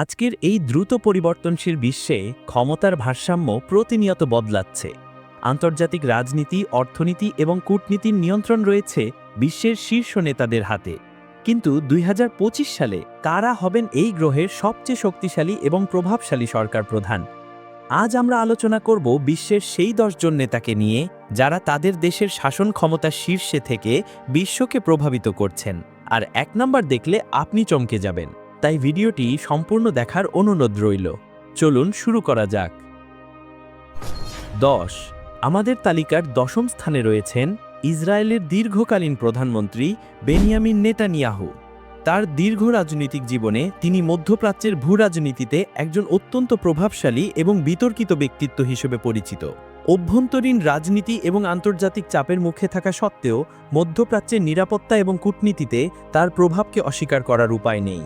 আজকের এই দ্রুত পরিবর্তনশীল বিশ্বে ক্ষমতার ভারসাম্য প্রতিনিয়ত বদলাচ্ছে। আন্তর্জাতিক রাজনীতি, অর্থনীতি এবং কূটনীতির নিয়ন্ত্রণ রয়েছে বিশ্বের শীর্ষ নেতাদের হাতে। কিন্তু দুই হাজার পঁচিশ সালে কারা হবেন এই গ্রহের সবচেয়ে শক্তিশালী এবং প্রভাবশালী সরকার প্রধান? আজ আমরা আলোচনা করব বিশ্বের সেই দশজন নেতাকে নিয়ে যারা তাদের দেশের শাসন ক্ষমতার শীর্ষে থেকে বিশ্বকে প্রভাবিত করছেন। আর এক নম্বর দেখলে আপনি চমকে যাবেন। তাই ভিডিওটি সম্পূর্ণ দেখার অনুরোধ রইল। চলুন শুরু করা যাক। দশ। আমাদের তালিকার দশম স্থানে রয়েছেন ইসরায়েলের দীর্ঘকালীন প্রধানমন্ত্রী বেনিয়ামিন নেতানিয়াহু। তার দীর্ঘ রাজনৈতিক জীবনে তিনি মধ্যপ্রাচ্যের ভূ রাজনীতিতে একজন অত্যন্ত প্রভাবশালী এবং বিতর্কিত ব্যক্তিত্ব হিসেবে পরিচিত। অভ্যন্তরীণ রাজনীতি এবং আন্তর্জাতিক চাপের মুখে থাকা সত্ত্বেও মধ্যপ্রাচ্যের নিরাপত্তা এবং কূটনীতিতে তার প্রভাবকে অস্বীকার করার উপায় নেই।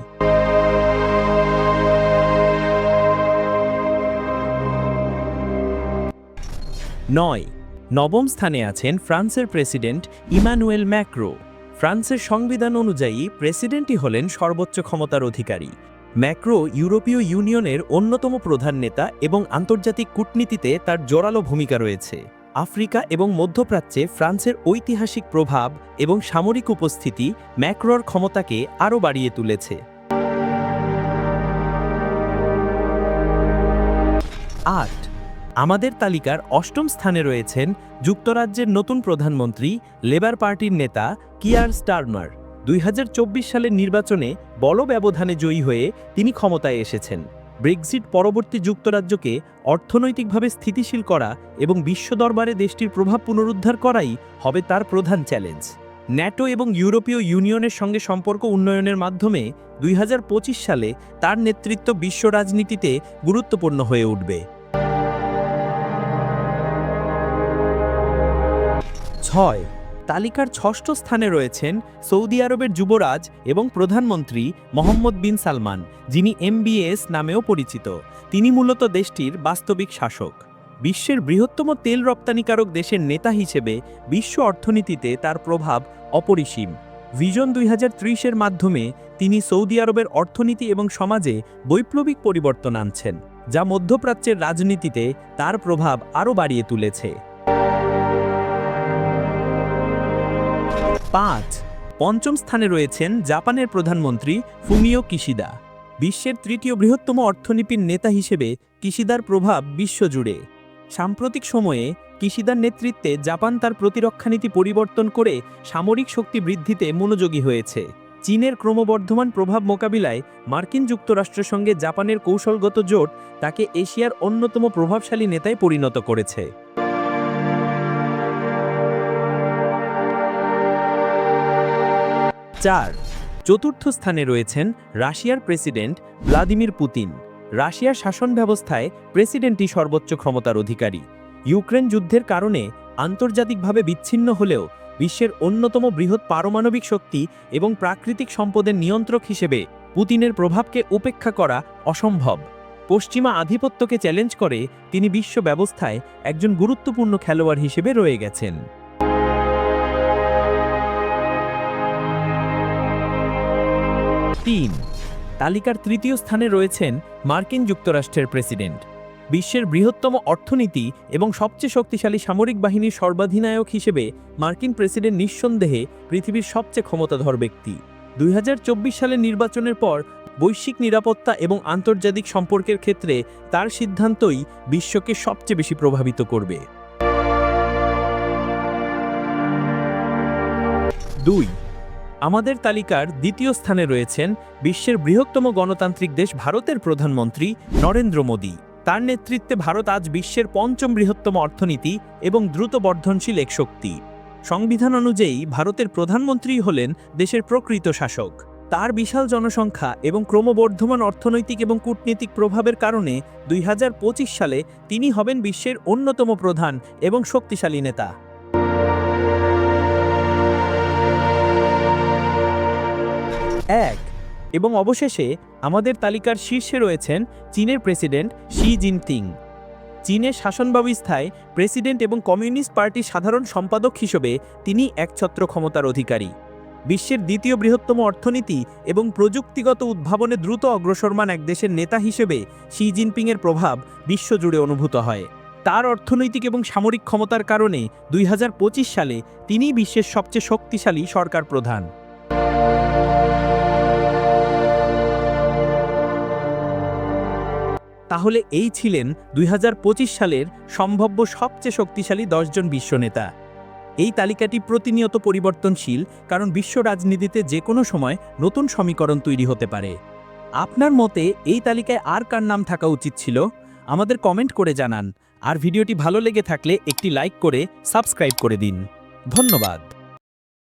নয়। নবম স্থানে আছেন ফ্রান্সের প্রেসিডেন্ট ইমানুয়েল ম্যাক্রো। ফ্রান্সের সংবিধান অনুযায়ী প্রেসিডেন্টই হলেন সর্বোচ্চ ক্ষমতার অধিকারী। ম্যাক্রো ইউরোপীয় ইউনিয়নের অন্যতম প্রধান নেতা এবং আন্তর্জাতিক কূটনীতিতে তার জোরালো ভূমিকা রয়েছে। আফ্রিকা এবং মধ্যপ্রাচ্যে ফ্রান্সের ঐতিহাসিক প্রভাব এবং সামরিক উপস্থিতি ম্যাক্রোর ক্ষমতাকে আরও বাড়িয়ে তুলেছে। আট। আমাদের তালিকার অষ্টম স্থানে রয়েছেন যুক্তরাজ্যের নতুন প্রধানমন্ত্রী, লেবার পার্টির নেতা কিয়ার স্টারমার। দুই সালের নির্বাচনে বল ব্যবধানে জয়ী হয়ে তিনি ক্ষমতায় এসেছেন। ব্রেক্সিট পরবর্তী যুক্তরাজ্যকে অর্থনৈতিকভাবে স্থিতিশীল করা এবং বিশ্ব দরবারে দেশটির প্রভাব পুনরুদ্ধার করাই হবে তার প্রধান চ্যালেঞ্জ। ন্যাটো এবং ইউরোপীয় ইউনিয়নের সঙ্গে সম্পর্ক উন্নয়নের মাধ্যমে দুই হাজার পঁচিশ সালে তার নেতৃত্ব বিশ্ব রাজনীতিতে গুরুত্বপূর্ণ হয়ে উঠবে। ছয়। তালিকার ষষ্ঠ স্থানে রয়েছেন সৌদি আরবের যুবরাজ এবং প্রধানমন্ত্রী মোহাম্মদ বিন সালমান, যিনি এমবিএস নামেও পরিচিত। তিনি মূলত দেশটির বাস্তবিক শাসক। বিশ্বের বৃহত্তম তেল রপ্তানিকারক দেশের নেতা হিসেবে বিশ্ব অর্থনীতিতে তার প্রভাব অপরিসীম। ভিজন দুই এর মাধ্যমে তিনি সৌদি আরবের অর্থনীতি এবং সমাজে বৈপ্লবিক পরিবর্তন আনছেন, যা মধ্যপ্রাচ্যের রাজনীতিতে তার প্রভাব আরও বাড়িয়ে তুলেছে। পাঁচ। পঞ্চম স্থানে রয়েছেন জাপানের প্রধানমন্ত্রী ফুমিও কিশিদা। বিশ্বের তৃতীয় বৃহত্তম অর্থনীতির নেতা হিসেবে কিশিদার প্রভাব বিশ্বজুড়ে। সাম্প্রতিক সময়ে কিশিদার নেতৃত্বে জাপান তার প্রতিরক্ষানীতি পরিবর্তন করে সামরিক শক্তি বৃদ্ধিতে মনোযোগী হয়েছে। চীনের ক্রমবর্ধমান প্রভাব মোকাবিলায় মার্কিন যুক্তরাষ্ট্রের সঙ্গে জাপানের কৌশলগত জোট তাকে এশিয়ার অন্যতম প্রভাবশালী নেতায় পরিণত করেছে। চার। চতুর্থ স্থানে রয়েছেন রাশিয়ার প্রেসিডেন্ট ভ্লাদিমির পুতিন। রাশিয়ার শাসন ব্যবস্থায় প্রেসিডেন্টই সর্বোচ্চ ক্ষমতার অধিকারী। ইউক্রেন যুদ্ধের কারণে আন্তর্জাতিকভাবে বিচ্ছিন্ন হলেও বিশ্বের অন্যতম বৃহৎ পারমাণবিক শক্তি এবং প্রাকৃতিক সম্পদের নিয়ন্ত্রক হিসেবে পুতিনের প্রভাবকে উপেক্ষা করা অসম্ভব। পশ্চিমা আধিপত্যকে চ্যালেঞ্জ করে তিনি বিশ্ব ব্যবস্থায় একজন গুরুত্বপূর্ণ খেলোয়াড় হিসেবে রয়ে গেছেন। তিন। তালিকার তৃতীয় স্থানে রয়েছেন মার্কিন যুক্তরাষ্ট্রের প্রেসিডেন্ট। বিশ্বের বৃহত্তম অর্থনীতি এবং সবচেয়ে শক্তিশালী সামরিক বাহিনীর সর্বাধিনায়ক হিসেবে মার্কিন প্রেসিডেন্ট নিঃসন্দেহে পৃথিবীর সবচেয়ে ক্ষমতাধর ব্যক্তি। দুই হাজার চব্বিশ সালের নির্বাচনের পর বৈশ্বিক নিরাপত্তা এবং আন্তর্জাতিক সম্পর্কের ক্ষেত্রে তার সিদ্ধান্তই বিশ্বকে সবচেয়ে বেশি প্রভাবিত করবে। দুই। আমাদের তালিকার দ্বিতীয় স্থানে রয়েছেন বিশ্বের বৃহত্তম গণতান্ত্রিক দেশ ভারতের প্রধানমন্ত্রী নরেন্দ্র মোদী। তার নেতৃত্বে ভারত আজ বিশ্বের পঞ্চম বৃহত্তম অর্থনীতি এবং দ্রুত বর্ধনশীল এক শক্তি। সংবিধান অনুযায়ী ভারতের প্রধানমন্ত্রী হলেন দেশের প্রকৃত শাসক। তার বিশাল জনসংখ্যা এবং ক্রমবর্ধমান অর্থনৈতিক এবং কূটনীতিক প্রভাবের কারণে দুই হাজার পঁচিশ সালে তিনি হবেন বিশ্বের অন্যতম প্রধান এবং শক্তিশালী নেতা। এক। এবং অবশেষে আমাদের তালিকার শীর্ষে রয়েছেন চীনের প্রেসিডেন্ট শি জিনপিং। চীনের শাসন ব্যবস্থায় প্রেসিডেন্ট এবং কমিউনিস্ট পার্টির সাধারণ সম্পাদক হিসেবে তিনি একছত্র ক্ষমতার অধিকারী। বিশ্বের দ্বিতীয় বৃহত্তম অর্থনীতি এবং প্রযুক্তিগত উদ্ভাবনে দ্রুত অগ্রসরমান এক দেশের নেতা হিসেবে শি জিনপিংয়ের প্রভাব বিশ্বজুড়ে অনুভূত হয়। তার অর্থনৈতিক এবং সামরিক ক্ষমতার কারণে দুই হাজার পঁচিশ সালে তিনি বিশ্বের সবচেয়ে শক্তিশালী সরকার প্রধান তাহলে এই ছিলেন দুই হাজার পঁচিশ সালের সম্ভাব্য সবচেয়ে শক্তিশালী দশজন বিশ্বনেতা। এই তালিকাটি প্রতিনিয়ত পরিবর্তনশীল, কারণ বিশ্ব রাজনীতিতে যে কোনো সময় নতুন সমীকরণ তৈরি হতে পারে। আপনার মতে এই তালিকায় আর কার নাম থাকা উচিত ছিল? আমাদের কমেন্ট করে জানান। আর ভিডিওটি ভালো লেগে থাকলে একটি লাইক করে সাবস্ক্রাইব করে দিন। ধন্যবাদ।